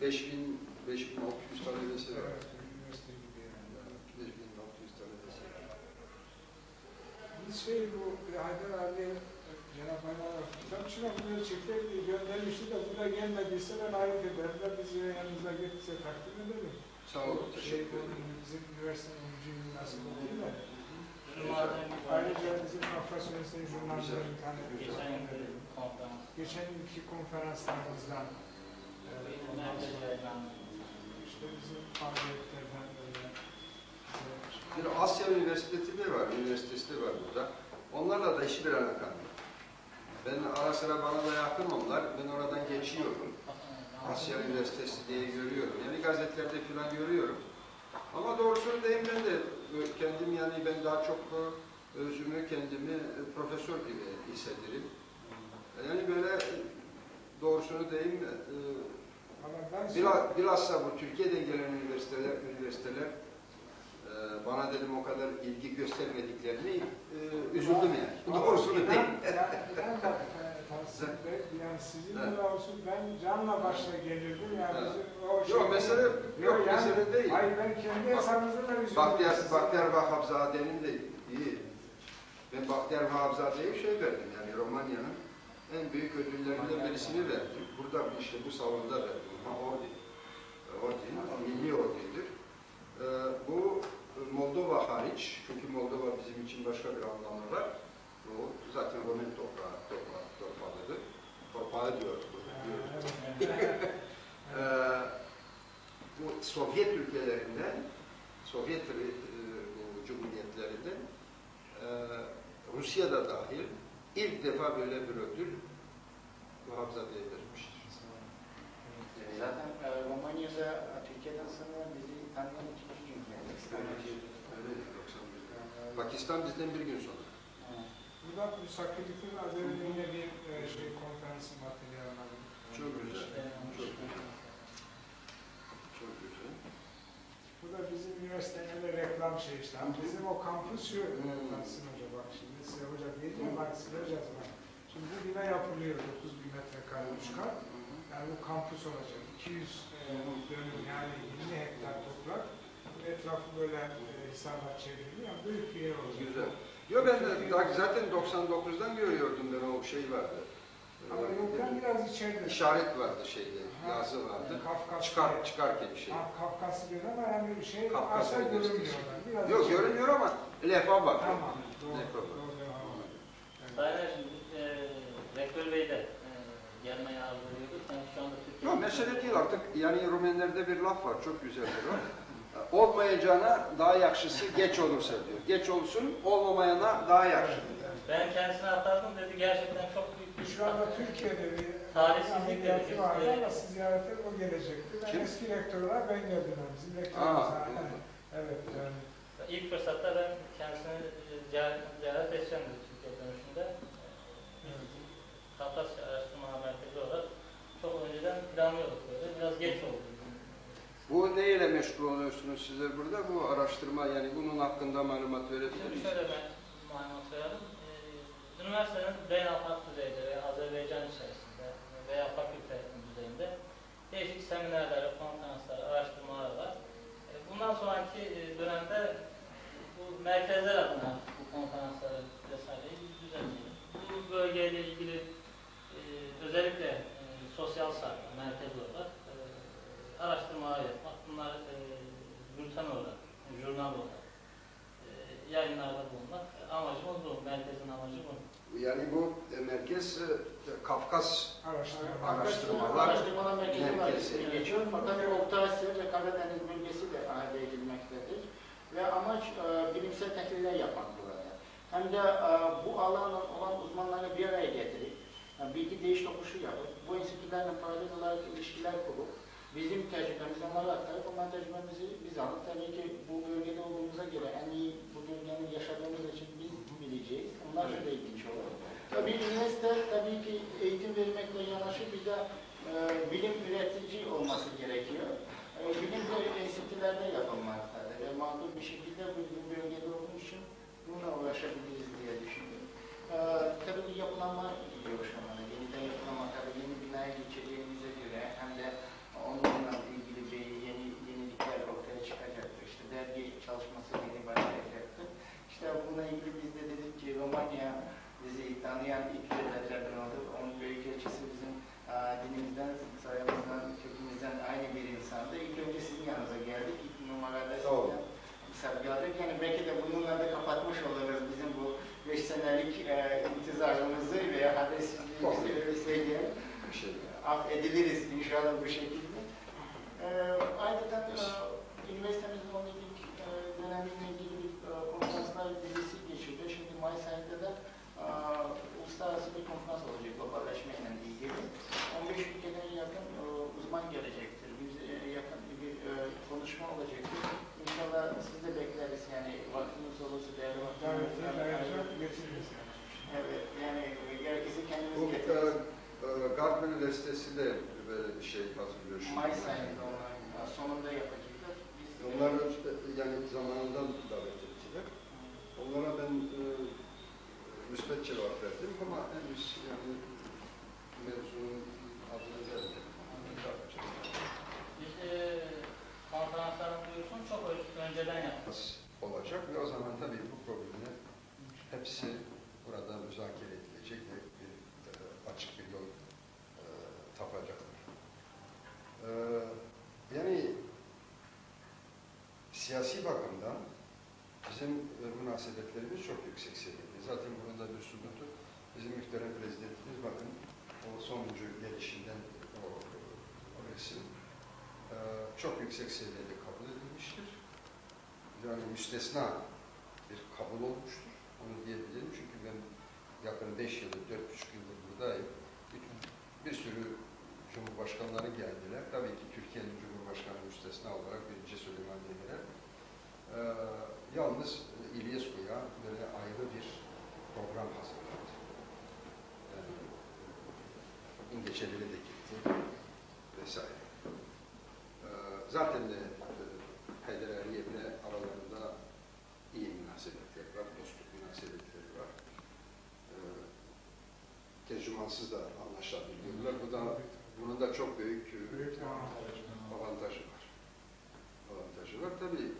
5000 5600 talebesi var. Evet, üniversite gibi yani. 5600 talebesi var. Biz şey bu Haydar Ali Cenab-ı Hak kitapçına bunları çekerdi, göndermişti de bu da gelmediyse ben ayıp ederim de biz yanımıza getirse takdim edelim. Sağ olun, Şey, teşekkür ederim. bunun bizim üniversitenin 10. yılı nasıl değil mi? Şunlardan Ayrıca bizim Kafkas Üniversitesi jurnalistlerin tane geçen yıl konferans. geçen yılki konferanslarımızdan Bir Asya Üniversitesi de var, üniversitesi de var burada. Onlarla da hiçbir alakam yok. Ben ara sıra bana da yakın onlar, ben oradan geçiyorum. Asya Üniversitesi diye görüyorum. Yani gazetelerde falan görüyorum. Ama doğrusunu diyeyim ben de e, kendim yani ben daha çok özümü kendimi e, profesör gibi hissederim. Yani böyle e, doğrusunu diyeyim ben Bila- Bilhassa bu Türkiye'den gelen üniversiteler, üniversiteler e, bana dedim o kadar ilgi göstermediklerini e, üzüldüm yani. Doğrusunu değil. Yani inan bak e, Tahsin Bey, yani sizin Evet. de olsun ben canla başla gelirdim yani Evet. bizim o şey. Yok mesele yok yani- mesele değil. Hayır ben kendi hesabınızda da üzüldüm. Bahtiyar. Bahtiyar Vahabzade'nin de iyi. Ben Bahtiyar Vahabzade'ye şey verdim yani Romanya'nın en büyük ödüllerinden birisini verdim. Burada işte bu salonda verdim. Ha, Ordin. Ordin, milli ordindir. Ee, bu Moldova hariç, çünkü Moldova bizim için başka bir anlamı var. Bu zaten Roman toprağı, toprağı, torpağıdır. Torpağı diyor. Ee, bu Sovyet ülkelerinden, Sovyet e, bu cumhuriyetlerinden e, Rusya'da dahil ilk defa böyle bir ödül Vahabzade'ye verilmiştir. Zaten e, Romanya'da Türkiye'den sonra bizi tanıyan ikinci. Öyle 91'de. Pakistan bizden bir gün sonra. Burada müstakillikten az evvel yine bir e, şey konferansı materyali aldım. Çok güzel. Çok güzel. Çok güzel. Bu da bizim üniversitenin de reklam şey işte. Bizim o kampüs şu, Tahsin Hoca bak şimdi size hoca diyeceğim bak size var. Şimdi bu bina yapılıyor 9 bin metrekare 3 kat. Yani bu kampüs olacak. 200 e, dönüm yani 20 hektar toprak. Etrafı böyle e, hisarlar çevrili. Yani büyük bir yer olacak. Güzel. Yo ben de daha- zaten 99'dan görüyordum ben o şey vardı. Ama yoldan biraz içeride. İşaret vardı şeyde, yazı vardı. Kafkas Çıkar, çıkarken şey. Ha, Kafkaslı bir ama yani bir şey Kafkas oradan. Biraz Yok içeride. görünmüyor ama levha var. Tamam. Doğru. Levha var. Doğru. doğru. Evet. Sayın Erşin, e, Rektör Bey de gelmeye hazırlıyordu. Sen şu anda Türkiye... Yok mesele değil artık yani Rumenlerde bir laf var çok güzeldir o. Olmayacağına daha yakşısı geç olursa diyor. Geç olsun olmamayana daha yakşı. Ben kendisine aktardım dedi gerçekten çok büyük bir Şu anda Türkiye'de bir vardı e, ama siz ziyarete o gelecekti. Ben Kim? eski rektör olarak ben geldim. yani. Bizim rektörümüz. evet. Yani. İlk fırsatta ben kendisini e, ziyaret, edeceğim dedi Türkiye dönüşünde. evet. Kafkasya Araştırma Merkezi olarak çok böyle. Biraz geç oldu. Bu neyle meşgul oluyorsunuz sizler burada? Bu araştırma yani bunun hakkında malumat verebilir misiniz? şöyle ben malumat verelim. Ee, üniversitenin beynaltı düzeyde veya Azerbaycan içerisinde veya fakülte düzeyinde değişik seminerler, konferanslar, araştırmalar var. Ee, bundan sonraki e, dönemde bu merkezler adına bu konferansları vesaireyi düzenleyelim. Bu bölgeyle ilgili e, özellikle sosyal sayfa, merkez olarak e, araştırmalar yapmak, bunlar e, bülten olarak, jurnal olarak e, yayınlarda bulunmak amacımız bu, merkezin amacı bu. Yani bu e, merkez e, Kafkas Araştırma. Araştırmalar Araştırmalar merkezi var merkezi. ismi geçiyor. Fakat Orta Asya ve Karadeniz bölgesi de dahil edilmektedir. Ve amaç e, bilimsel tehliller yapmak burada. Hem de e, bu alanın olan uzmanları bir araya getirip e, bilgi değiş tokuşu yapıp bu enstitülerle paralel olarak ilişkiler kurup bizim tecrübemizi onlara aktarıp onların tecrübemizi biz alıp tabii ki bu bölgede olduğumuza göre en iyi bu bölgenin yaşadığımız için biz bileceğiz. Onlar da ilginç olur. Tabii üniversite tabii ki eğitim vermekle yanaşı bir de e, bilim üretici olması gerekiyor. E, bilim de enstitülerde yapılmaktadır ve mağdur bir şekilde bu, bu bölgede olduğu için bununla uğraşabiliriz diye düşünüyorum. E, tabii bu yapılanma gidiyor şu anda. Yeni çalışması yeni başlayacaktı. İşte bununla ilgili biz de dedik ki Romanya bizi tanıyan ilk devletlerden oldu. Onun büyükelçisi bizim a, dinimizden, sayımızdan, kökümüzden aynı bir insandı. İlk önce sizin yanınıza geldik. İlk numarada sizden misal gördük. Yani belki de bununla da kapatmış oluruz bizim bu beş senelik e, intizarımızı veya hadesizliğimizi öyleseydi şey. af ediliriz inşallah bu şekilde. E, ayrıca e, üniversitemizin 17. E, dönemiyle ilgili bir e, konferanslar dizisi geçiyordu. Şimdi Mayıs ayında da e, uluslararası bir konferans olacak globalleşmeyle ilgili. 15 ülkeden yakın e, uzman gelecektir. Biz e, yakın bir e, konuşma olacaktır. İnşallah siz de bekleriz yani vaktiniz olursa değerli vaktiniz. Evet yani e, gerekirse kendiniz Bu e, getiririz. e, Garp Üniversitesi de böyle bir şey hazırlıyor. Mayıs ayında onların sonunda yapacaklar. Biz Onlar e, yani zamanından davet ettiler. Onlara ben e, müsbet cevap verdim ama henüz yani mevzunun adını vermedim. Biz e, konferansların duyurusunu çok önceden yaptık. olacak ve o zaman tabii bu problemler hepsi burada müzakere edilecek ve bir e, açık bir yol e, tapacaklar. E, yani siyasi bakımdan bizim münasebetlerimiz çok yüksek seviyede. Zaten bunun da bir sübutu bizim muhterem prezidentimiz bakın o sonuncu gelişinden o, o resim e, çok yüksek seviyede kabul edilmiştir yani müstesna bir kabul olmuştur. Onu diyebilirim çünkü ben yakın beş yıldır, dört buçuk yıldır buradayım. Bir, bir sürü cumhurbaşkanları geldiler. Tabii ki Türkiye'nin cumhurbaşkanı müstesna olarak birinci Süleyman Demirel. Ee, yalnız İlyesku'ya böyle ayrı bir program hazırladı. Yani, İngilizceleri de gitti vesaire. Ee, zaten de e, Haydar Aliye'yle aralarında iyi münasebetler var, dostluk münasebetleri var. Ee, tercümansız da anlaşabiliyorlar. Bu da, bunun da çok büyük, e, Büyük avantajı var. Avantajı var. Tabii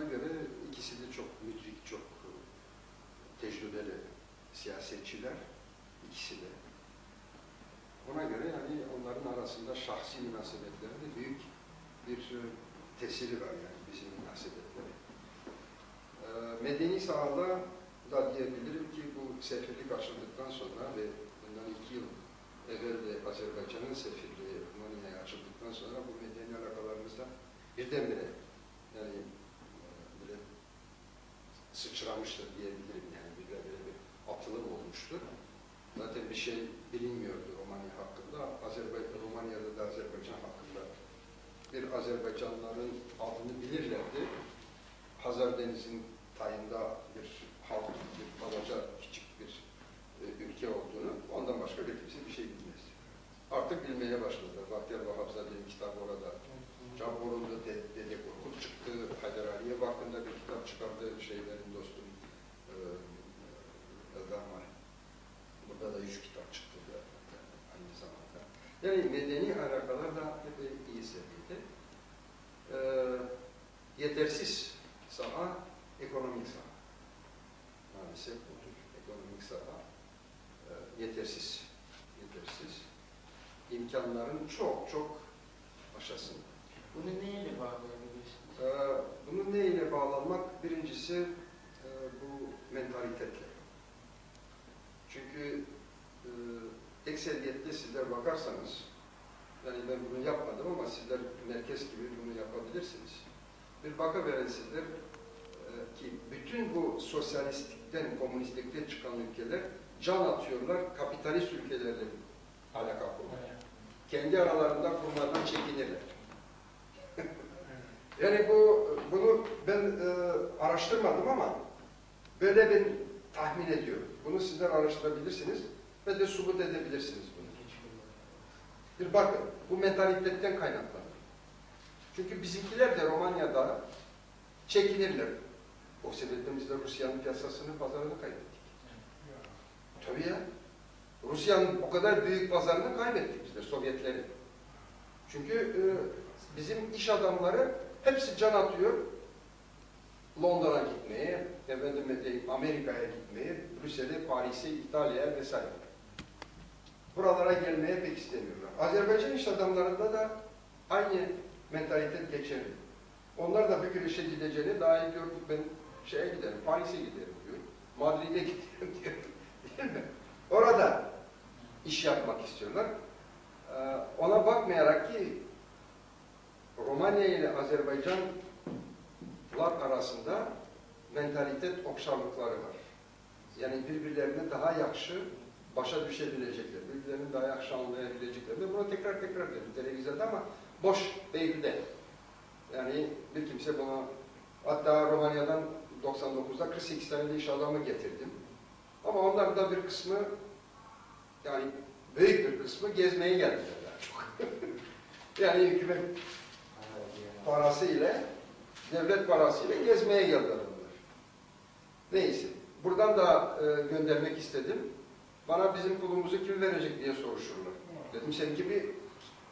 e, ona göre ikisi de çok müdrik, çok e, tecrübeli siyasetçiler. ikisi de. Ona göre yani onların arasında şahsi münasebetlerde büyük bir e, tesiri var yani bizim münasebetleri. Ee, medeni sahada da diyebilirim ki bu sefirlik açıldıktan sonra ve bundan iki yıl evvel de Azerbaycan'ın sefirliği Romanya'ya açıldıktan sonra bu medeni alakalarımızda birdenbire yani e, sıçramıştır diyebilirim yani birdenbire bir atılım olmuştur. Zaten bir şey bilinmiyordu Romanya hakkında. Azerbaycan, Romanya'da da Azerbaycan hakkında bir Azerbaycanlıların adını bilirlerdi. Hazar Denizi'nin tayında bir halk, bir babaca küçük bir e, ülke olduğunu ondan başka bir kimse bir şey bilmez. Artık bilmeye başladılar. Bahtiyar Vahapzade'nin kitabı orada. De, Dede Korkut çıktı. Haydar Aliyev hakkında bir kitap çıkardı. Şeylerin dostum e. Burada da üç kitap çıktı da, aynı zamanda. Yani medeni alakalar da hep iyi seviyede. Ee, yetersiz saha, ekonomik saha. Maalesef budur. Ekonomik saha e, yetersiz. Yetersiz. İmkanların çok çok aşağısında. Bunu neyle bağlayabilirsiniz? Ee, bunun neyle bağlanmak? Birincisi e, bu mentalitetle. Çünkü e, ekseriyette sizler bakarsanız, yani ben bunu yapmadım ama sizler merkez gibi bunu yapabilirsiniz. Bir bakıverin sizler e, ki bütün bu sosyalistlikten, komünistlikten çıkan ülkeler can atıyorlar kapitalist ülkelerle alaka kurmaya. Kendi aralarında kurmadan çekinirler. Yani bu bunu ben e, araştırmadım ama böyle ben tahmin ediyorum. Bunu sizler araştırabilirsiniz ve de subut edebilirsiniz bunu. Bir bakın, bu mentalitetten kaynaklanır. Çünkü bizimkiler de Romanya'da çekinirler. O sebeple biz de Rusya'nın piyasasını, pazarını kaybettik. Tabii ya. Rusya'nın o kadar büyük pazarını kaybettik biz de, Sovyetleri. Çünkü e, bizim iş adamları hepsi can atıyor. Londra'ya gitmeye, efendim diyeyim, Amerika'ya gitmeye, Brüksel'e, Paris'e, İtalya'ya vesaire. Buralara gelmeye pek istemiyorlar. Azerbaycan iş adamlarında da aynı mentalite geçerli. Onlar da bir güreşe gideceğini daha iyi gördük. Ben şeye giderim, Paris'e giderim diyor. Madrid'e giderim diyor. Değil mi? Orada iş yapmak istiyorlar. Ee, ona bakmayarak ki Romanya ile Azerbaycanlar arasında mentalitet okşarlıkları var. Yani birbirlerine daha yakşı başa düşebilecekler, birbirlerini daha yakşı anlayabilecekler. Ve bunu tekrar tekrar dedim televizyonda ama boş değil de. Yani bir kimse bana, hatta Romanya'dan 99'da 48 tane de iş adamı getirdim. Ama onların da bir kısmı, yani büyük bir kısmı gezmeye geldiler çok. yani hükümet parası ile, devlet parası ile gezmeye geldiler onlar. Neyse. Buradan da e, göndermek istedim. Bana bizim pulumuzu kim verecek diye soruşurlar. Dedim sen gibi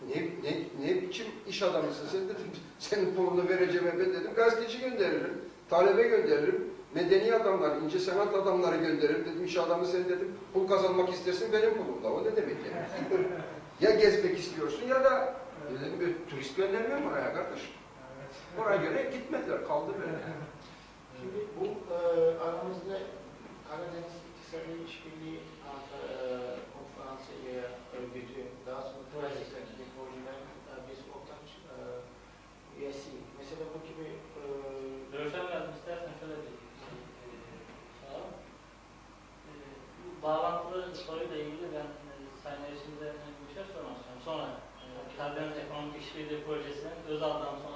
ne, ne, ne biçim iş adamısın sen dedim. Senin pulunu vereceğime ben dedim. Gazeteci gönderirim, talebe gönderirim, medeni adamlar, ince sanat adamları gönderirim. Dedim iş adamı sen dedim. Pul kazanmak istersin benim pulumda. O ne demek yani? ya gezmek istiyorsun ya da dedim bir turist göndermiyorum oraya kardeş. Evet. Oraya göre gitmediler, kaldı böyle. Şimdi bu e, aramızda Karadeniz İktisadi İşbirliği e, Konferansı e, örgütü, daha sonra Karadenizdeki projeler e, biz ortak e, üyesi. Mesela bu gibi e, Görüşen lazım istersen şöyle bir şey e. E, bu bağlantılı soruyla ilgili ben e, Sayın Erişim'de Rızadan sonra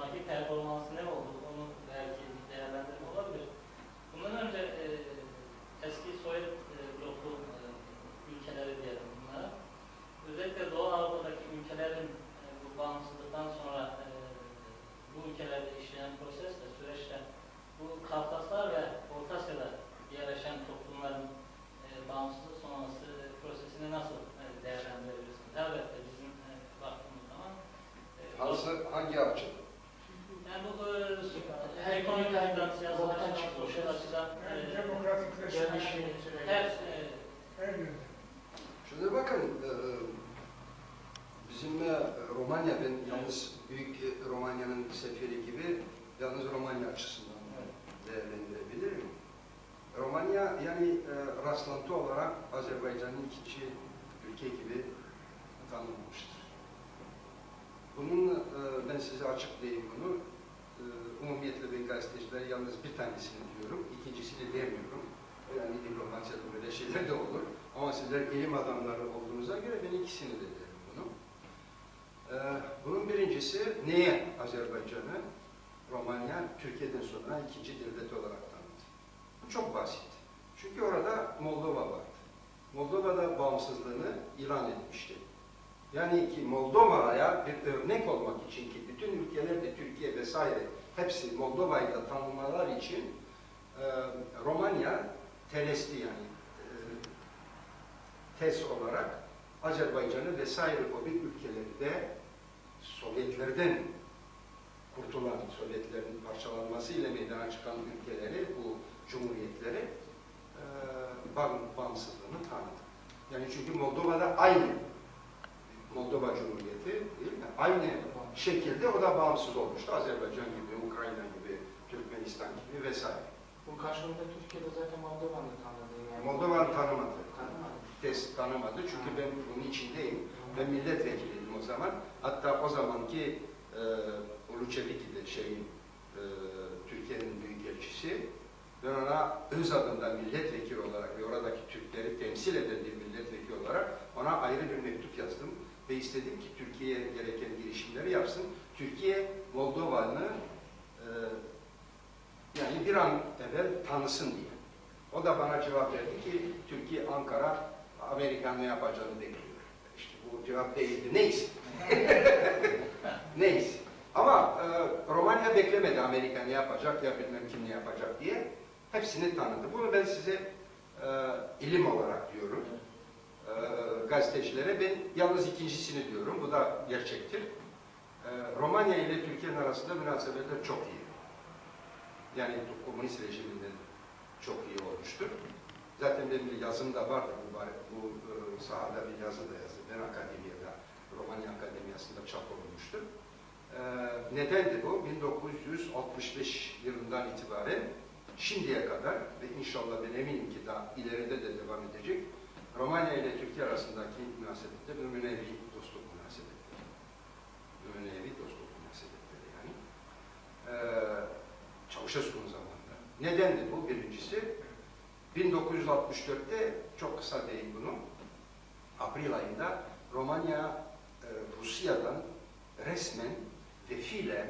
bizim e, Romanya, ben yalnız büyük e, Romanya'nın seferi gibi yalnız Romanya açısından değerlendirebilirim. Romanya yani e, rastlantı olarak Azerbaycan'ın ikinci ülke gibi tanınmıştır. Bunun e, ben size açıklayayım bunu. E, umumiyetle ben gazeteciler yalnız bir tanesini diyorum, ikincisini demiyorum. Yani diplomasyada böyle şeyler de olur. Ama sizler ilim adamları olduğunuza göre ben ikisini de bunu. Ee, bunun birincisi neye Azerbaycan'ı Romanya Türkiye'den sonra ikinci devlet olarak tanıdı? Bu çok basit. Çünkü orada Moldova vardı. Moldova da bağımsızlığını ilan etmişti. Yani ki Moldova'ya bir örnek olmak için ki bütün ülkeler de Türkiye vesaire hepsi Moldova'yı da tanımalar için e, Romanya telesti yani e, tez olarak Azerbaycan'ı vesaire o bir ülkeleri de Sovyetlerden kurtulan, Sovyetlerin parçalanmasıyla meydana çıkan ülkeleri, bu cumhuriyetleri e, bağ- bağımsızlığını tanıdı. Yani çünkü Moldova'da aynı Moldova Cumhuriyeti değil mi? Aynı şekilde o da bağımsız olmuştu. Azerbaycan gibi, Ukrayna gibi, Türkmenistan gibi vesaire. bu karşılığında Türkiye'de zaten Moldova'nı tanıdı. Yani. Moldova'nı tanımadı. Tanımadı. Test tanımadı çünkü ben bunun içindeyim. Ben o zaman. Hatta o zamanki e, Uluçeviki'de şeyin e, Türkiye'nin büyükelçisi ben ona öz adından milletvekili olarak ve oradaki Türkleri temsil eden bir milletvekili olarak ona ayrı bir mektup yazdım ve istedim ki Türkiye gereken girişimleri yapsın. Türkiye Moldova'nı e, yani bir an evvel tanısın diye. O da bana cevap verdi ki Türkiye, Ankara, Amerikan ne yapacağını bekliyor. Bu cevap değildi. Neyse. Neyse. Ama e, Romanya beklemedi Amerika ne yapacak ya bilmem kim ne yapacak diye. Hepsini tanıdı. Bunu ben size e, ilim olarak diyorum. E, gazetecilere ben yalnız ikincisini diyorum. Bu da gerçektir. E, Romanya ile Türkiye'nin arasında münasebetler çok iyi. Yani komünist rejiminden çok iyi olmuştur. Zaten benim bir yazım da vardı bu, bu e, sahada bir yazı da yazdım. Ben akademiyada, Romanya Akademiyası'nda çap olmuştur. E, nedendi bu? 1965 yılından itibaren şimdiye kadar ve inşallah ben eminim ki daha ileride de devam edecek Romanya ile Türkiye arasındaki münasebetler Numunevi dostluk münasebetleri. Numunevi dostluk münasebetleri yani. Ee, Çavuşesku'nun zamanında. Nedendi bu? Birincisi 1964'te çok kısa değil bunu. April ayında Romanya e, Rusya'dan resmen ve fiilen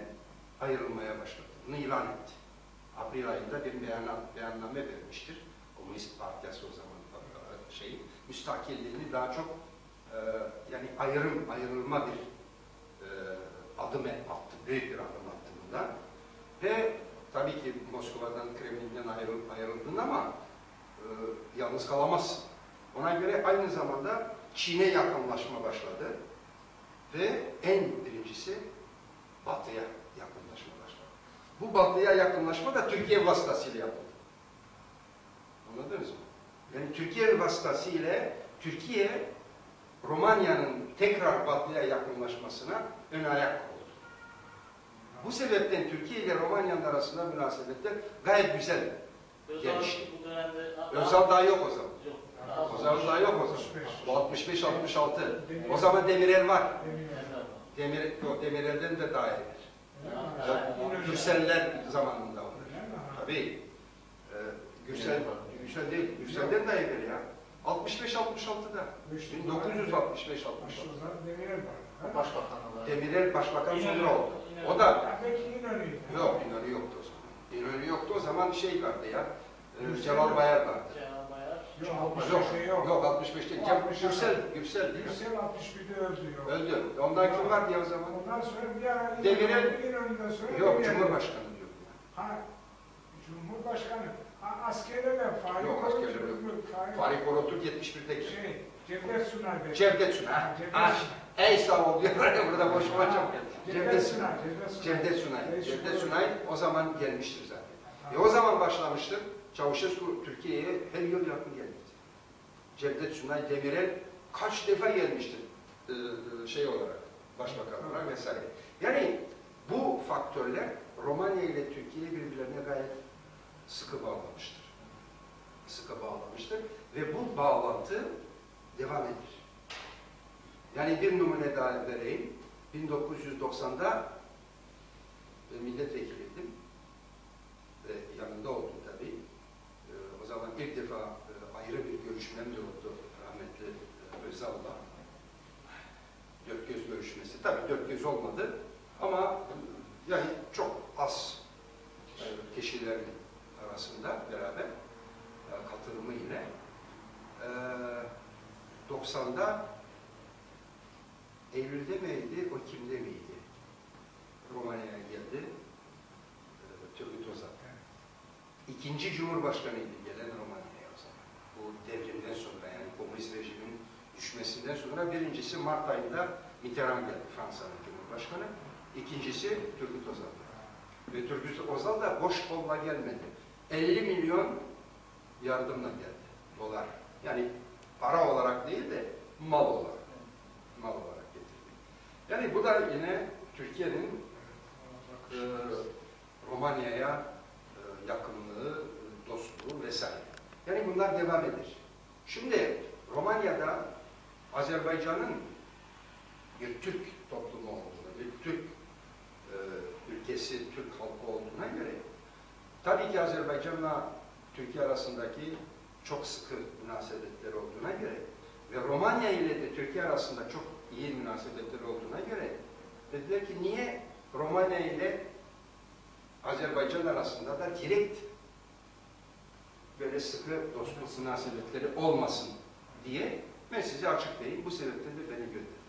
ayrılmaya başladı. Bunu ilan etti. April ayında bir beyan, beyanname vermiştir. Komünist Partisi o zaman e, şeyi, müstakilliğini daha çok e, yani ayrım, ayrılma bir e, adım attı, büyük bir adım attı bundan. Ve tabii ki Moskova'dan, Kremlin'den ayrıl, ayrıldın ama e, yalnız kalamazsın. Ona göre aynı zamanda Çin'e yakınlaşma başladı ve en birincisi Batı'ya yakınlaşma başladı. Bu Batı'ya yakınlaşma da Türkiye vasıtasıyla yapıldı. Anladınız mı? Yani Türkiye vasıtasıyla Türkiye Romanya'nın tekrar Batı'ya yakınlaşmasına ön ayak oldu. Bu sebepten Türkiye ile Romanya'nın arasında münasebetler gayet güzel. Özal Gelişti. bu dönemde... Özal daha yok o zaman. O zaman daha yok o zaman. 65. Bu 65-66. O zaman Demirel var. Demir, yok, Demirel'den de daha? Evet, Gürseller zamanında? Ha. Tabii. Ee, Gürsel, Gürsel değil, Gürsel'den de evvel ya. 65-66'da. İşte 1965-66. O zaman Demirel var. Ha? Başbakan olarak. Demirel başbakan sonra oldu. O da yok İnönü yoktu o zaman. İnönü yoktu o zaman şey vardı ya. e, Gürsel Celal Bayar vardı. Yok, Yok, 65'te yok. yok 65'te. O Cem- 60'a Gürsel, Gürsel değil mi? Gürsel 61'de öldü yok. Öldü. Ondan kim vardı ya o zaman? Ondan sonra bir ara Demirel- sonra Yok. Cumhurbaşkanı diyor. Ha, Cumhurbaşkanı. Ha, askerler de Fahri Yok, Korucu- askerler yok. Fahri- Korotürk 71'te geldi. Şey, Cevdet Sunay Bey. Cevdet Sunay. Ha. Ey sağ ol diyorlar ya burada boş boş çok Cevdet Sunay. Cevdet Sunay. Cevdet Sunay. Cevdet. Sunay o zaman gelmiştir zaten. E o zaman başlamıştır. Çavuşescu Türkiye'ye her yıl yakın gelmiştir. Cevdet Sunay Demirel kaç defa gelmiştir e, e, şey olarak, başbakan olarak vesaire. Yani bu faktörler Romanya ile Türkiye'yi birbirlerine gayet sıkı bağlamıştır. Sıkı bağlamıştır ve bu bağlantı devam eder. Yani bir numune daha vereyim. 1990'da e, milletvekiliydim. Ve yanında oldum zaman ilk defa e, ayrı bir görüşmem de oldu rahmetli e, Özal'la. Dört göz görüşmesi. Tabii dört göz olmadı ama e, yani çok az e, kişilerin arasında beraber e, katılımı ile e, 90'da Eylül'de miydi, o kimde miydi? Romanya'ya geldi. E, Turgut Özal. İkinci Cumhurbaşkanıydı gelen Romanya'ya o zaman. Bu devrimden sonra yani komünist rejimin düşmesinden sonra birincisi Mart ayında Mitterrand geldi Fransa'nın Cumhurbaşkanı. İkincisi Turgut Özal. Ve Turgut Özal da boş kolla gelmedi. 50 milyon yardımla geldi. Dolar. Yani para olarak değil de mal olarak. Mal olarak getirdi. Yani bu da yine Türkiye'nin e, Romanya'ya e, yakınlığı, e, dostluğu vesaire. Yani bunlar devam eder. Şimdi Romanya'da Azerbaycan'ın bir Türk toplumu olduğunu, bir Türk e, ülkesi, Türk halkı olduğuna göre tabii ki Azerbaycan'la Türkiye arasındaki çok sıkı münasebetler olduğuna göre ve Romanya ile de Türkiye arasında çok iyi münasebetler olduğuna göre dediler ki niye Romanya ile Azerbaycan arasında da direkt böyle sıkı dostluk münasebetleri olmasın diye ben size açıklayayım. Bu sebepten de beni gönderdiler.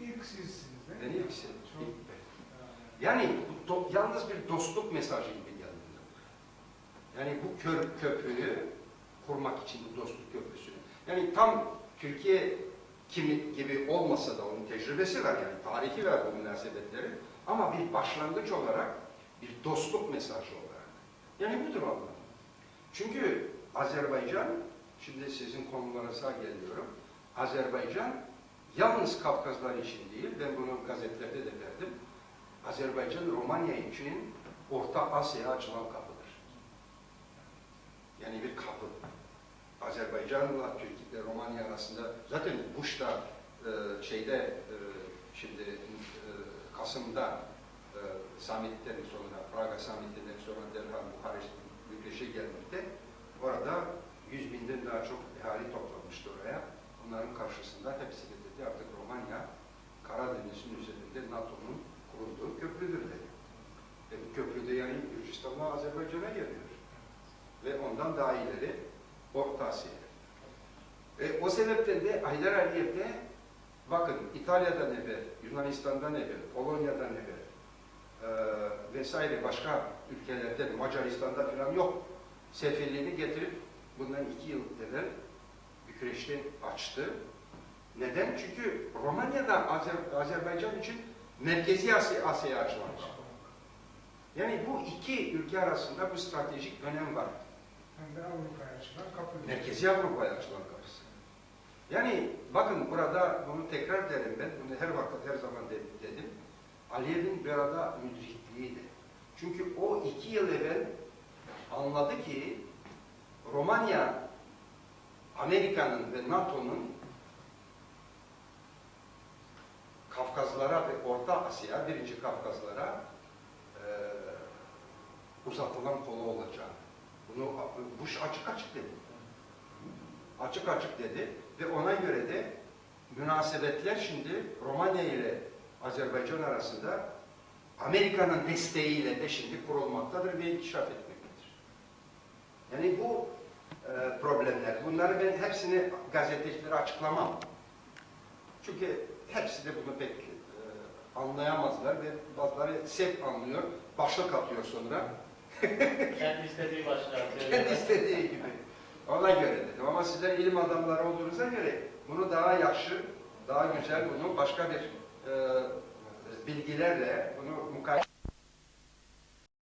İlk sizsiniz değil mi? Beni ilk sen- Çok- ilk ben. Yani bu do- yalnız bir dostluk mesajı gibi geldi. Yani bu kör, köprüyü kurmak için bu dostluk köprüsünü. Yani tam Türkiye kimi gibi olmasa da onun tecrübesi var yani tarihi var bu münasebetlerin. Ama bir başlangıç olarak bir dostluk mesajı olarak. Yani budur anlamı. Çünkü Azerbaycan, şimdi sizin konularınıza geliyorum. Azerbaycan yalnız Kafkazlar için değil, ben bunu gazetelerde de verdim. Azerbaycan Romanya için Orta Asya'ya açılan kapıdır. Yani bir kapı. Azerbaycan'la Türkiye Romanya arasında zaten Bush da e, şeyde e, şimdi e, Kasım'da e, summitten sonra Praga summitinden sonra derhal Bukarest Bükreş'e gelmekte. Orada 100 binden daha çok ihali toplanmıştı oraya. Onların karşısında hepsi de dedi artık Romanya Karadeniz'in üzerinde NATO'nun kurulduğu köprüdür dedi. E bu köprü yani Gürcistan'la Azerbaycan'a geliyor. Ve ondan daha ileri Orta Asya'ya. E, o sebepten de Haydar Aliyev de bakın İtalya'dan evvel, Yunanistan'dan evvel, Polonya'dan evvel e, vesaire başka ülkelerden, Macaristan'da falan yok. Sefirliğini getirip bundan iki yıl evvel Bükreş'te açtı. Neden? Çünkü Romanya'da Azer Azerbaycan için Merkezi Asya, Asya'ya açılan. Yani bu iki ülke arasında bu stratejik önem var. Hem de Avrupa'ya açılan kapı. Merkezi Avrupa'ya açılan kapısı. Yani bakın burada bunu tekrar derim ben, bunu her vakit her zaman de- dedim. Aliyev'in bir arada müdrikliğiydi. Çünkü o iki yıl evvel anladı ki Romanya Amerika'nın ve NATO'nun Kafkazlara ve Orta Asya, birinci Kafkazlara eee uzatılan kolu olacağını. Bunu Bush açık açık dedi. Açık açık dedi ve ona göre de münasebetler şimdi Romanya ile Azerbaycan arasında Amerika'nın desteğiyle de şimdi kurulmaktadır ve inkişaf etmektedir. Yani bu e, problemler, bunları ben hepsini gazetecilere açıklamam. Çünkü hepsi de bunu pek e, anlayamazlar ve bazıları sep anlıyor, başlık atıyor sonra. Kendi istediği atıyor. Kendi istediği gibi. Ona göre dedim. Ama sizler ilim adamları olduğunuza göre bunu daha yaxşı, daha güzel, bunu başka bir e, bilgilerle bunu mukayese